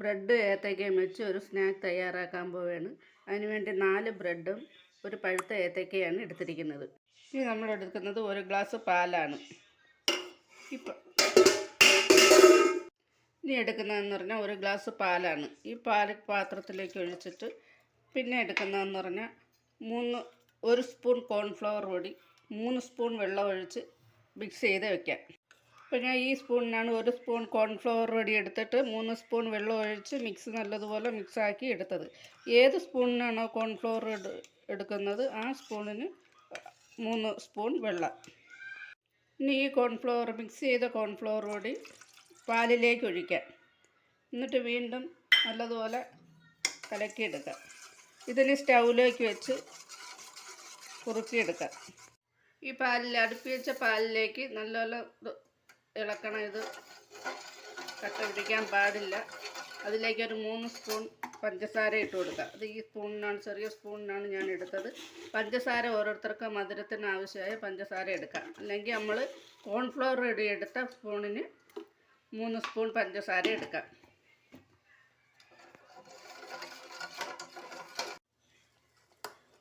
Bread ഏത്തയ്ക്കയും വെച്ച് ഒരു snack തയ്യാറാക്കാൻ പോവുകയാണ്. അതിനുവേണ്ടി നാല് ബ്രെഡും ഒരു പഴുത്ത ഏത്തയ്ക്കയാണ് എടുത്തിരിക്കുന്നത്. ഇനി നമ്മൾ എടുക്കുന്നത് ഒരു ഗ്ലാസ് പാലാണ്. ഇപ്പം ഇനി എടുക്കുന്നതെന്ന് പറഞ്ഞാൽ ഒരു ഗ്ലാസ് പാലാണ്. ഈ പാൽ പാത്രത്തിലേക്ക് ഒഴിച്ചിട്ട് പിന്നെ എടുക്കുന്നതെന്ന് പറഞ്ഞാൽ മൂന്ന് ഒരു സ്പൂൺ കോൺഫ്ലവർ പൊടി മൂന്ന് സ്പൂൺ വെള്ളം ഒഴിച്ച് മിക്സ് ചെയ്ത് വെക്കാം. അപ്പോൾ ഞാൻ ഈ സ്പൂണിനാണ് ഒരു സ്പൂൺ കോൺഫ്ലവർ പൊടി എടുത്തിട്ട് മൂന്ന് സ്പൂൺ വെള്ളം ഒഴിച്ച് മിക്സ് നല്ലതുപോലെ മിക്സാക്കി എടുത്തത്. ഏത് സ്പൂണിനാണോ കോൺഫ്ലവർ എടു എടുക്കുന്നത് ആ സ്പൂണിന് മൂന്ന് സ്പൂൺ വെള്ളം. ഇനി ഈ കോൺഫ്ലവർ മിക്സ് ചെയ്ത കോൺഫ്ലവർ പൊടി പാലിലേക്ക് ഒഴിക്കാം. എന്നിട്ട് വീണ്ടും നല്ലതുപോലെ കലക്കിയെടുക്കാം ഇതിന് സ്റ്റൗവിലേക്ക് വെച്ച് കുറുക്കിയെടുക്കാം ഈ പാലിൽ അടുപ്പിച്ച പാലിലേക്ക് നല്ലപോലെ ഇളക്കണം. ഇത് കട്ട പിടിക്കാൻ പാടില്ല. അതിലേക്ക് ഒരു മൂന്ന് സ്പൂൺ പഞ്ചസാര ഇട്ട് കൊടുക്കുക. അത് ഈ സ്പൂണിനാണ് ചെറിയ സ്പൂണിനാണ് ഞാൻ എടുത്തത്. പഞ്ചസാര ഓരോരുത്തർക്ക് മധുരത്തിന് ആവശ്യമായ പഞ്ചസാര എടുക്കാം. അല്ലെങ്കിൽ നമ്മൾ കോൺഫ്ലവർ റെഡി എടുത്ത സ്പൂണിന് മൂന്ന് സ്പൂൺ പഞ്ചസാര എടുക്കാം.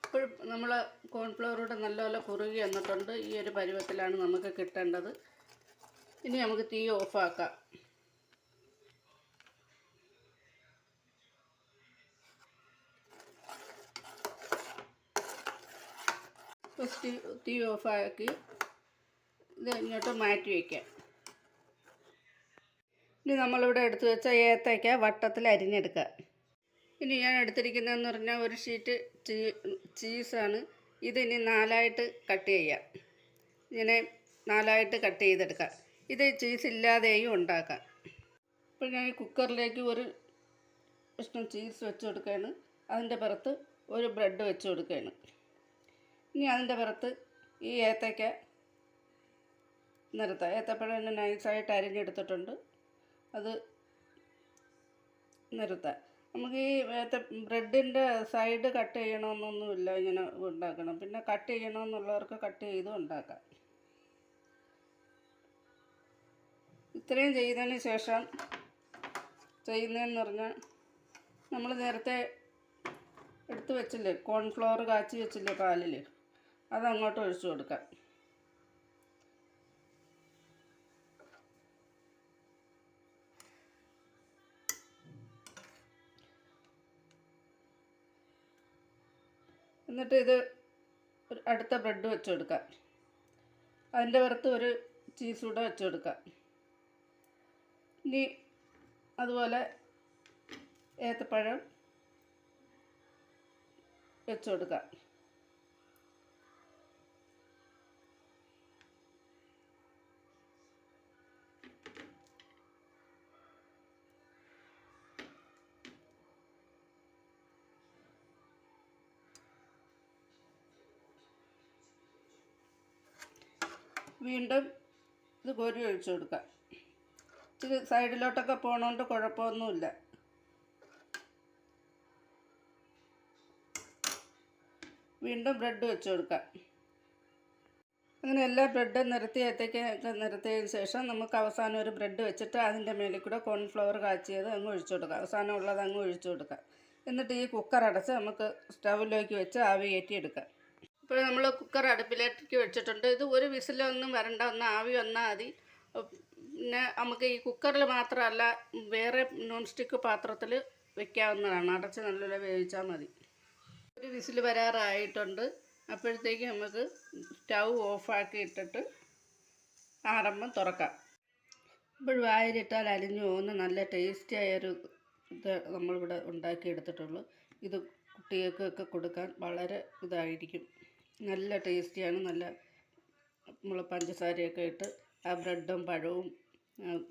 ഇപ്പോൾ നമ്മൾ കോൺഫ്ലവറോട് നല്ലപോലെ കുറുകി വന്നിട്ടുണ്ട്. ഈ ഒരു പരുവത്തിലാണ് നമുക്ക് കിട്ടേണ്ടത്. ഇനി നമുക്ക് തീ ഓഫാക്കാം. ഫസ്റ്റ് തീ ഓഫാക്കി. ഇത് ഇങ്ങോട്ട് മാറ്റി വയ്ക്കാം ഇനി നമ്മളിവിടെ എടുത്തു വെച്ച ഏത്തയ്ക്ക വട്ടത്തിൽ അരിഞ്ഞെടുക്കുക ഇനി ഞാൻ എടുത്തിരിക്കുന്നതെന്ന് പറഞ്ഞാൽ ഒരു ഷീറ്റ് ചീ ചീസാണ്. ഇതിനി നാലായിട്ട് കട്ട് ചെയ്യാം. ഇങ്ങനെ നാലായിട്ട് കട്ട് ചെയ്തെടുക്കാം. ഇത് ചീസ് ഇല്ലാതെയും ഉണ്ടാക്കാം. ഇപ്പോൾ ഞാൻ കുക്കറിലേക്ക് ഒരു കഷ്ണം ചീസ് വെച്ച് കൊടുക്കുകയാണ്. അതിന്റെ പുറത്ത് ഒരു ബ്രെഡ് വെച്ച് കൊടുക്കുകയാണ്. ഇനി അതിന്റെ പുറത്ത് ഈ ഏത്തയ്ക്ക നിരത്താം. ഏത്തപ്പഴം തന്നെ നൈസായിട്ട് അരിഞ്ഞെടുത്തിട്ടുണ്ട്. അത് നിരത്താം. നമുക്ക് ഈ ഏത്ത ബ്രെഡിന്റെ സൈഡ് കട്ട് ചെയ്യണമെന്നൊന്നുമില്ല ഇങ്ങനെ ഉണ്ടാക്കണം. പിന്നെ കട്ട് ചെയ്യണമെന്നുള്ളവർക്ക് കട്ട് ചെയ്തും ഉണ്ടാക്കാം. ഇത്രയും ചെയ്തതിന് ശേഷം ചെയ്യുന്നതെന്ന് പറഞ്ഞാൽ നമ്മൾ നേരത്തെ എടുത്തു വെച്ചില്ലേ കോൺഫ്ലവർ കാച്ചി വെച്ചില്ലേ പാലിൽ അത് അങ്ങോട്ട് ഒഴിച്ചു കൊടുക്കാം. എന്നിട്ട് ഇത് അടുത്ത ബ്രെഡ് വെച്ച് കൊടുക്കാം. അതിന്റെ പുറത്ത് ഒരു ചീസ് കൂടെ വെച്ച് കൊടുക്കാം. ഇനി അതുപോലെ ഏത്തപ്പഴം വെച്ച് കൊടുക്കാം. വീണ്ടും ഇത് കോരി ഒഴിച്ചു കൊടുക്കാം. ഇച്ചിരി സൈഡിലോട്ടൊക്കെ പോണോണ്ട് കുഴപ്പമൊന്നുമില്ല. വീണ്ടും ബ്രെഡ് വെച്ച് കൊടുക്കാം. അങ്ങനെ എല്ലാ ബ്രെഡും നിരത്തിയത്തേക്ക് നിരത്തിയതിന് ശേഷം നമുക്ക് അവസാനം ഒരു ബ്രെഡ് വെച്ചിട്ട് അതിന്റെ മേലിൽ കൂടെ കോൺഫ്ലവർ കാച്ചിയത് അങ്ങ് ഒഴിച്ചു കൊടുക്കാം. അവസാനം ഉള്ളത് അങ്ങ് ഒഴിച്ചു കൊടുക്കാം. എന്നിട്ട് ഈ കുക്കർ അടച്ച് നമുക്ക് സ്റ്റൗവിലേക്ക് വെച്ച് ആവി കയറ്റിയെടുക്കാം. ഇപ്പോൾ നമ്മൾ കുക്കർ അടുപ്പിലേക്ക് വെച്ചിട്ടുണ്ട്. ഇത് ഒരു വിസിലൊന്നും വരണ്ട. ഒന്ന് ആവി വന്നാൽ മതി. പിന്നെ നമുക്ക് ഈ കുക്കറിൽ മാത്രമല്ല വേറെ നോൺ സ്റ്റിക്ക് പാത്രത്തിൽ വെക്കാവുന്നതാണ്. അടച്ച് നല്ലപോലെ വേവിച്ചാൽ മതി. ഒരു വിസിൽ വരാറായിട്ടുണ്ട്. അപ്പോഴത്തേക്ക് നമുക്ക് സ്റ്റൗ ഓഫാക്കി ഇട്ടിട്ട് ആറമ്പം തുറക്കാം. ഇപ്പോൾ വായിലിട്ടാൽ അലിഞ്ഞു പോകുന്ന നല്ല ടേസ്റ്റി ആയൊരു ഇത് നമ്മളിവിടെ ഉണ്ടാക്കിയെടുത്തിട്ടുള്ളൂ ഇത് കുട്ടികൾക്കൊക്കെ കൊടുക്കാൻ വളരെ ഇതായിരിക്കും. നല്ല ടേസ്റ്റിയാണ് നല്ല നമ്മൾ പഞ്ചസാരയൊക്കെ ഇട്ട് ആ ബ്രെഡും പഴവും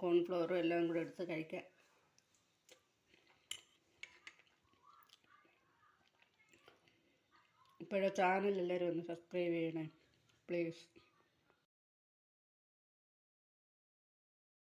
കോൺഫ്ലവറും എല്ലാം കൂടെ എടുത്ത് കഴിക്കാം. ഇപ്പോഴെ ചാനൽ എല്ലാവരും ഒന്ന് സബ്സ്ക്രൈബ് ചെയ്യണേ പ്ലീസ്